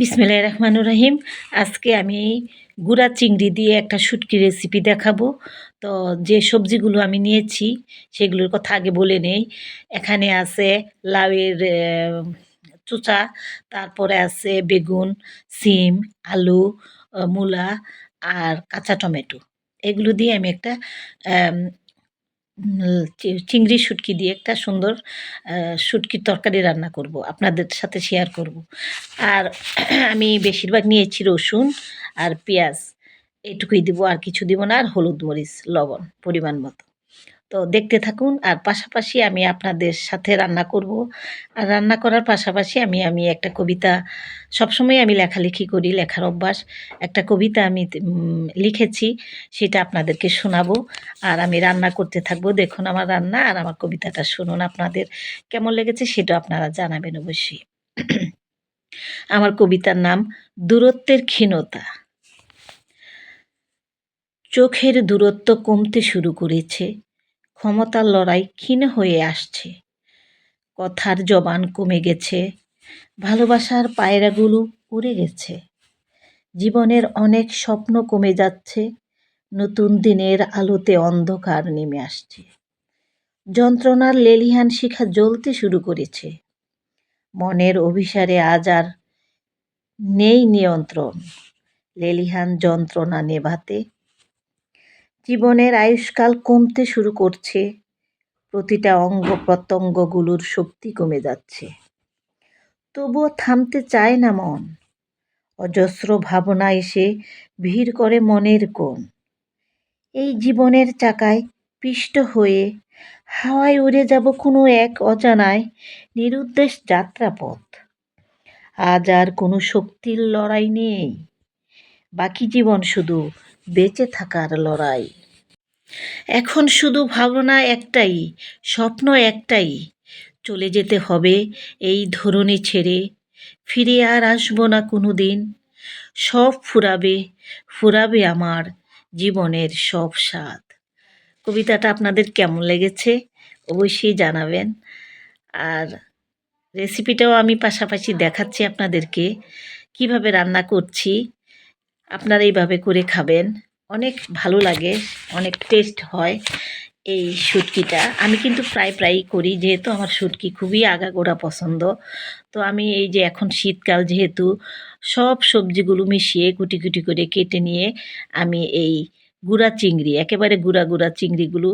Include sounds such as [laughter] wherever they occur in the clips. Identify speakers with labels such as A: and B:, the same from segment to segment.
A: বিসমিল্লাহির রহমানুর রহিম। আজকে আমি গুড়া চিংড়ি দিয়ে একটা শুটকি রেসিপি দেখাবো। তো যে সবজিগুলো আমি নিয়েছি, সেগুলোর কথা আগে বলে নেই। এখানে আছে লাউয়ের চোচা, তারপরে আছে বেগুন, সিম, আলু, মূলা আর কাঁচা টমেটো। এগুলো দিয়ে আমি একটা চিংড়ি শুটকি দিয়ে একটা সুন্দর শুটকির তরকারি রান্না করব, আপনাদের সাথে শেয়ার করব। আর [clears throat] আমি বেশিরভাগ নিয়েছি রসুন আর পেঁয়াজ, এটুকুই দিব, আর কিছু দিব না, আর হলুদ মরিচ, লবণ, পরিমাণ মতো। তো দেখতে থাকুন। আর পাশাপাশি আমি আপনাদের সাথে রান্না করব। আর রান্না করার পাশাপাশি আমি আমি একটা কবিতা, সবসময় আমি লেখালেখি করি, লেখার অভ্যাস। একটা কবিতা আমি লিখেছি, সেটা আপনাদেরকে শোনাবো। আর আমি রান্না করতে থাকব। দেখুন আমার রান্না আর আমার কবিতাটা শুনুন আপনাদের। কেমন লেগেছে সেটা আপনারা জানাবেন অবশ্যই। আমার কবিতার নাম, দূরত্বের ক্ষীণতা। চোখের দূরত্ব কমতে শুরু করেছে। ক্ষমতার লড়াই ক্ষীণ হয়ে আসছে। কথার জবান কমে গেছে, ভালোবাসার পায়রাগুলো উড়ে গেছে। জীবনের অনেক স্বপ্ন কমে যাচ্ছে, নতুন দিনের আলোতে অন্ধকার নেমে আসছে। যন্ত্রণার লেলিহান শিখা জ্বলতে শুরু করেছে। মনের অভিসারে আজ আর নেই নিয়ন্ত্রণ। লেলিহান যন্ত্রণা নেভাতে জীবনের আয়ুষ্কাল কমতে শুরু করছে। প্রতিটা অঙ্গ প্রত্যঙ্গগুলোর শক্তি কমে যাচ্ছে। তবুও থামতে চায় না মন। অজস্র ভাবনা এসে ভিড় করে মনের কোণ। এই জীবনের চাকায় পিষ্ট হয়ে হাওয়ায় উড়ে যাব কোনো এক অজানায় নিরুদ্দেশ যাত্রাপথ। আজ আর কোনো শক্তির লড়াই নেই। বাকি জীবন শুধু বেঁচে থাকার লড়াই। এখন শুধু ভাবনা একটাই, স্বপ্ন একটাই, চলে যেতে হবে এই ধরনী ছেড়ে। ফিরে আর আসব না কোনো দিন সব ফুরাবে ফুরাবে আমার জীবনের সব স্বাদ। কবিতাটা আপনাদের কেমন লেগেছে অবশ্যই জানাবেন। আর রেসিপিটাও আমি পাশাপাশি দেখাচ্ছি আপনাদেরকে, কীভাবে রান্না করছি আপনারা এইভাবে করে খাবেন। অনেক ভালো লাগে, অনেক টেস্ট হয় এই শুটকিটা। আমি কিন্তু প্রায় প্রায়ই করি, যেহেতু আমার শুটকি খুবই আগাগোড়া পছন্দ। তো আমি এই যে এখন শীতকাল যেহেতু, সব সবজিগুলো মিশিয়ে কুটি কুটি করে কেটে নিয়ে আমি এই গুঁড়া চিংড়ি, একেবারে গুঁড়া গুঁড়া চিংড়িগুলো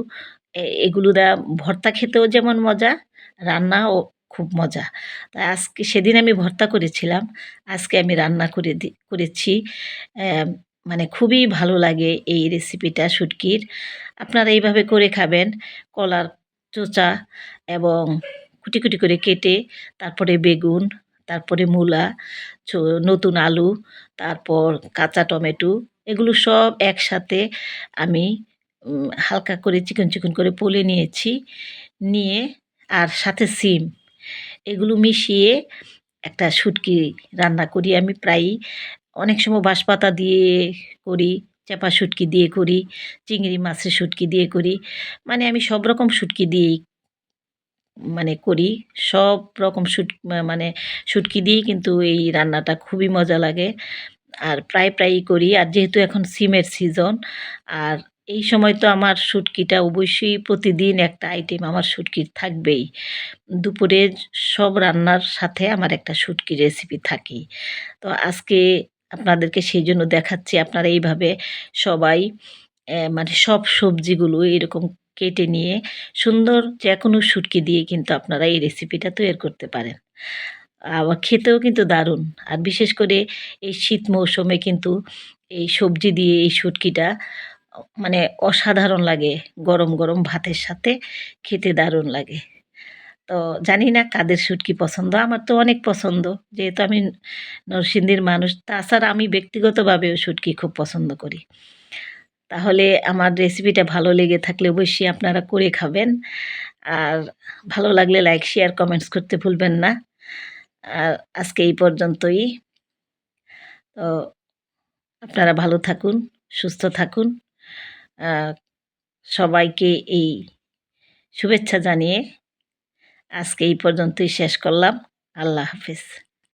A: এগুলো দা ভর্তা খেতেও যেমন মজা, রান্নাও খুব মজা। তাই আজকে, সেদিন আমি ভর্তা করেছিলাম। আজকে আমি রান্না করে করেছি। মানে খুবই ভালো লাগে এই রেসিপিটা শুটকির। আপনারা এইভাবে করে খাবেন। কলার চোচা এবং কুটি কুটি করে কেটে, তারপরে বেগুন, তারপরে মূলা নতুন আলু, তারপর কাঁচা টমেটো, এগুলো সব একসাথে আমি হালকা করে চিকন চিকন করে পলে নিয়েছি। নিয়ে, আর সাথে সিম। এগুলো মিশিয়ে একটা শুটকি রান্না করি। আমি প্রায়ই অনেক সময় বাঁশপাতা দিয়ে করি, চাপা শুটকি দিয়ে করি, চিংড়ি মাছের শুটকি দিয়ে করি। মানে আমি সব রকম শুটকি দিয়েই মানে করি। সব রকম শুট মানে শুটকি দিয়েই কিন্তু এই রান্নাটা খুবই মজা লাগে। আর প্রায়, প্রায়ই করি। আর যেহেতু এখন সিমের সিজন, আর এই সময় তো আমার শুটকিটা অবশ্যই প্রতিদিন একটা আইটেম আমার শুটকির থাকবেই। দুপুরে সব রান্নার সাথে আমার একটা শুটকি রেসিপি থাকেই। তো আজকে আপনাদেরকে সেই জন্য দেখাচ্ছি আপনারা এইভাবে সবাই মানে সব সবজিগুলো এরকম কেটে নিয়ে সুন্দর যে কোনো শুটকি দিয়ে কিন্তু আপনারা এই রেসিপিটা তৈরি করতে পারেন। আবার খেতেও কিন্তু দারুণ। আর বিশেষ করে এই শীত মৌসুমে কিন্তু এই সবজি দিয়ে এই শুটকিটা মানে অসাধারণ লাগে, গরম গরম ভাতের সাথে খেতে দারুণ লাগে। তো জানি না কাদের শুটকি পছন্দ, আমার তো অনেক পছন্দ। যেহেতু আমি নরসিংদীর মানুষ, তাছাড়া আমি ব্যক্তিগতভাবেও শুটকি খুব পছন্দ করি। তাহলে আমার রেসিপিটা ভালো লেগে থাকলে অবশ্যই আপনারা করে খাবেন। আর ভালো লাগলে লাইক শেয়ার কমেন্টস করতে ভুলবেন না। আর আজকে এই পর্যন্তই। তো আপনারা ভালো থাকুন, সুস্থ থাকুন। সবাইকে এই শুভেচ্ছা জানিয়ে আজকে এই পর্যন্তই শেষ করলাম। আল্লাহ হাফিজ।